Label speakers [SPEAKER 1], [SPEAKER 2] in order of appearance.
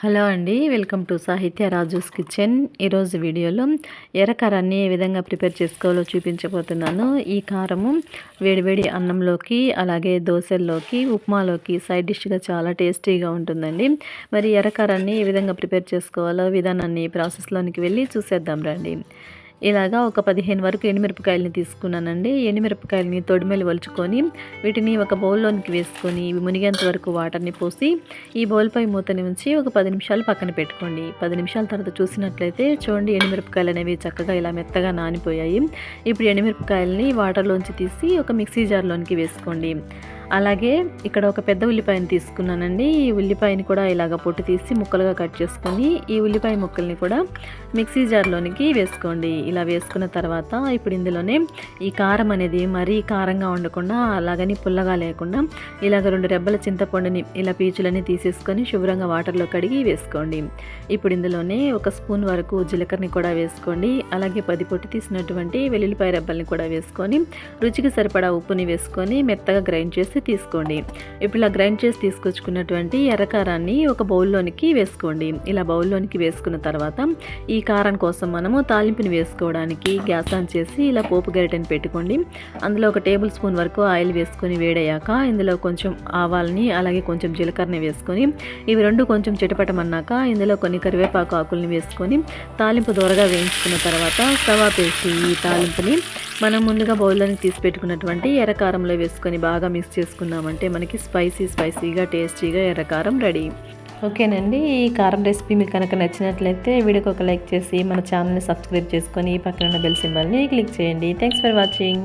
[SPEAKER 1] Hello అండి welcome to సాహిత్య Raju's kitchen. ఈరోజు వీడియోలో ఎర్రకారాన్ని ఏ విధంగా ప్రిపేర్ చేసుకోవాలో చూపించబోతున్నాను. ఈ కారము వేడివేడి అన్నంలోకి అలాగే దోశల్లోకి ఉప్మాలోకి సైడ్ డిష్గా చాలా టేస్టీగా ఉంటుందండి. మరి ఎర్రకారాన్ని ఏ విధంగా ప్రిపేర్ చేసుకోవాలో విధానాన్ని ప్రాసెస్లోనికి వెళ్ళి చూసేద్దాం రండి. ఇలాగా ఒక పదిహేను వరకు ఎండుమిరపకాయలని తీసుకున్నానండి. ఎండుమిరపకాయలని తొడిమెలు వలుచుకొని వీటిని ఒక బౌల్లోనికి వేసుకొని ఇవి మునిగేంత వరకు వాటర్ని పోసి ఈ బౌల్పై మూతని ఉంచి ఒక పది నిమిషాలు పక్కన పెట్టుకోండి. పది నిమిషాల తర్వాత చూసినట్లయితే చూడండి ఎండుమిరపకాయలు అనేవి చక్కగా ఇలా మెత్తగా నానిపోయాయి. ఇప్పుడు ఎండుమిరపకాయలని వాటర్లోంచి తీసి ఒక మిక్సీ జార్లోనికి వేసుకోండి. అలాగే ఇక్కడ ఒక పెద్ద ఉల్లిపాయని తీసుకున్నానండి. ఈ ఉల్లిపాయని కూడా ఇలాగ పొట్టు తీసి ముక్కలుగా కట్ చేసుకొని ఈ ఉల్లిపాయ ముక్కల్ని కూడా మిక్సీ జార్లోనికి వేసుకోండి. ఇలా వేసుకున్న తర్వాత ఇప్పుడు ఇందులోనే ఈ కారం అనేది మరీ కారంగా ఉండకుండా అలాగని పుల్లగా లేకుండా ఇలాగ రెండు రెబ్బల చింతపండుని ఇలా పీచులని తీసేసుకొని శుభ్రంగా వాటర్లో కడిగి వేసుకోండి. ఇప్పుడు ఇందులోనే ఒక స్పూన్ వరకు జీలకర్రని కూడా వేసుకోండి. అలాగే పది పొట్టు తీసినటువంటి వెల్లుల్లిపాయ రెబ్బల్ని కూడా వేసుకొని రుచికి సరిపడా ఉప్పుని వేసుకొని మెత్తగా గ్రైండ్ చేసి చేసి తీసుకోండి. ఇప్పుడు ఇలా గ్రైండ్ చేసి తీసుకొచ్చుకున్నటువంటి ఎర్రకారాన్ని ఒక బౌల్లోనికి వేసుకోండి. ఇలా బౌల్లోనికి వేసుకున్న తర్వాత ఈ కారం కోసం మనము తాలింపుని వేసుకోవడానికి గ్యాస్ ఆన్ చేసి ఇలా పోపు గరిటెని పెట్టుకోండి. అందులో ఒక టేబుల్ స్పూన్ వరకు ఆయిల్ వేసుకొని వేడయ్యాక ఇందులో కొంచెం ఆవాల్ని అలాగే కొంచెం జీలకర్రని వేసుకొని ఇవి రెండు కొంచెం చిటపటమన్నాక ఇందులో కొన్ని కరివేపాకు ఆకుల్ని వేసుకొని తాలింపు దూరగా వేయించుకున్న తర్వాత తవా పేసి ఈ తాలింపుని మనం ముందుగా బౌల్లోని తీసి పెట్టుకున్నటువంటి ఎర్రకారంలో వేసుకొని బాగా మిక్స్ చేసుకున్నామంటే మనకి స్పైసీ స్పైసీగా టేస్టీగా ఎర్రకారం రెడీ ఓకేనండి ఈ కారం రెసిపీ మీకు కనుక నచ్చినట్లయితే వీడియోకి ఒక లైక్ చేసి మన ఛానల్ని సబ్స్క్రైబ్ చేసుకొని ఈ పక్కన ఉన్న బెల్ సింబల్ని క్లిక్ చేయండి. Thanks for watching